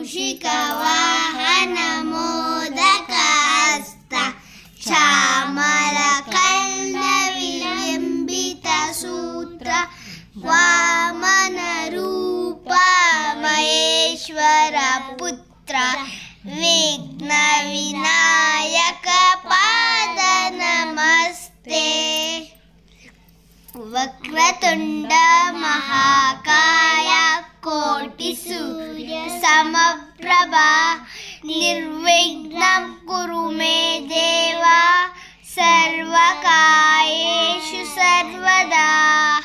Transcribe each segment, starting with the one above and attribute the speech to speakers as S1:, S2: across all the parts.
S1: मूषिकवाहन मोदकास्त श्यामलकर्णविलम्बितसूत्र वामनरूप महेश्वरपुत्र विघ्नविनायक पाद नमस्ते वक्रतुण्ड महाकाय कोटिसूर्य समप्रभा निर्विघ्नं कुरु मे देवा, सर्वकायेषु सर्वदा।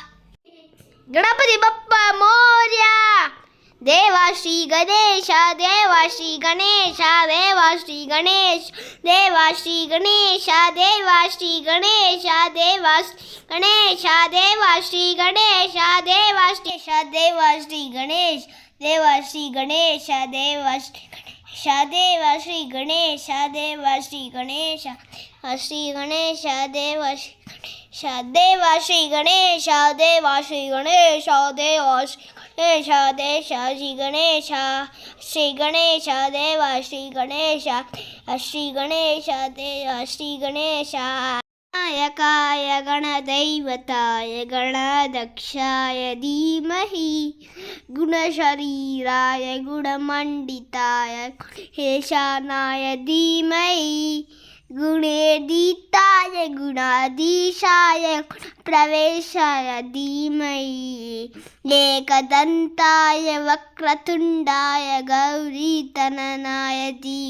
S1: गणपति बाप्पा मोर्या, देवा श्री गणेश, देवा श्री गणेश, देवा श्री गणेश, देवा श्री गणेश, देवा श्री गणेश, देवा गणेश, देवा श्री गणेश, देवा श्री देवा श्री गणेश। देवा श्री गणेश देवा श्री गणेश देवा श्री गणेश देवा श्री गणेश श्री गणेश देवा श्री गणेश देवा श्री गणेश देवा श्री गणेश देवा श्री गणेश देश श्री गणेश श्री गणेश देवा श्री गणेश श्री गणेश देव श्री गणेश நாயகாய கணதைவதாய கணதக்ஷாய தீமஹி குணசரீராய குணமண்டிதாய ஹேஷானாய தீமஹி குணேதீத்தாய குணாதீஷாய பிரவேசாய தீமயி ஏகதந்தாய வக்ரதுண்டாய கௌரிதனனாய தீ